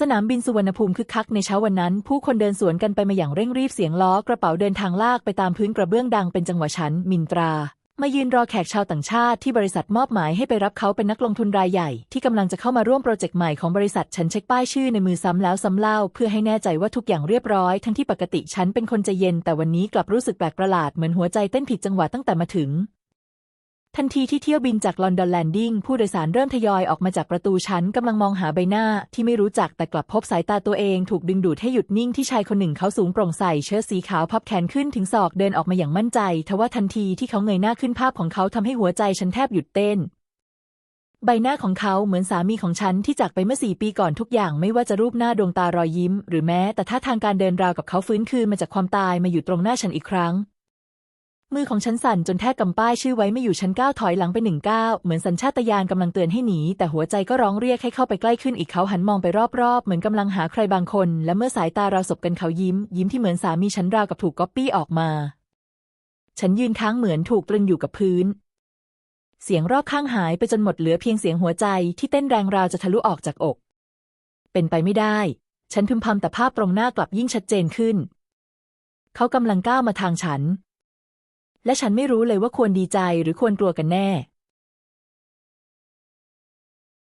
สนามบินสุวรรณภูมิคึกคักในเช้าวันนั้น ผู้คนเดินสวนกันไปมาอย่างเร่งรีบเสียงล้อกระเป๋าเดินทางลากไปตามพื้นกระเบื้องดังเป็นจังหวะฉันมินตรา มายืนรอแขกชาวต่างชาติที่บริษัทมอบหมายให้ไปรับเขาเป็นนักลงทุนรายใหญ่ ที่กำลังจะเข้ามาร่วมโปรเจกต์ใหม่ของบริษัทฉันเช็คป้ายชื่อในมือซ้ำแล้วซ้ำเล่า เพื่อให้แน่ใจว่าทุกอย่างเรียบร้อย ทั้งที่ปกติฉันเป็นคนใจเย็น แต่วันนี้กลับรู้สึกแปลกประหลาดเหมือนหัวใจเต้นผิดจังหวะตั้งแต่มาถึง ทันทีที่เที่ยวบินจากลอนดอนแลนดิ้งผู้โดยสารเริ่มทยอยออกมาจากประตูชั้นกำลังมองหาใบหน้าที่ไม่รู้จักแต่กลับพบสายตาตัวเองถูกดึงดูดให้หยุดนิ่งที่ชายคนหนึ่งเขาสูงโปร่งใสเชิ้ตสีขาวพับแขนขึ้นถึงศอกเดินออกมาอย่างมั่นใจ ทว่าทันทีที่เขาเงยหน้าขึ้นภาพของเขาทำให้หัวใจฉันแทบหยุดเต้น ใบหน้าของเขาเหมือนสามีของฉันที่จากไปเมื่อสี่ปีก่อนทุกอย่างไม่ว่าจะรูปหน้าดวงตารอยยิ้ม หรือแม้แต่ท่าทางการเดินราวกับเขาฟื้นคืนมาจากความตายมาอยู่ตรงหน้าฉันอีกครั้ง มือของฉันสั่นจนแทบกำป้ายชื่อไว้ไม่อยู่ฉันก้าวถอยหลังไปหนึ่งก้าวเหมือนสัญชาตญาณกำลังเตือนให้หนี แต่หัวใจก็ร้องเรียกให้เข้าไปใกล้ขึ้นอีกเขาหันมองไปรอบๆ เหมือนกำลังหาใครบางคน และเมื่อสายตาเราสบกันเขายิ้ม ยิ้มที่เหมือนสามีฉันราวกับถูกก๊อปปี้ออกมา ฉันยืนค้างเหมือนถูกตรึงอยู่กับพื้น เสียงรอบข้างหายไปจนหมดเหลือเพียงเสียงหัวใจที่เต้นแรงราวจะทะลุออกจากอก เป็นไปไม่ได้ ฉันพึมพำแต่ภาพตรงหน้ากลับยิ่งชัดเจนขึ้น เขากำลังก้าวมาทางฉัน และฉันไม่รู้เลยว่าควรดีใจหรือควรกลัวกันแน่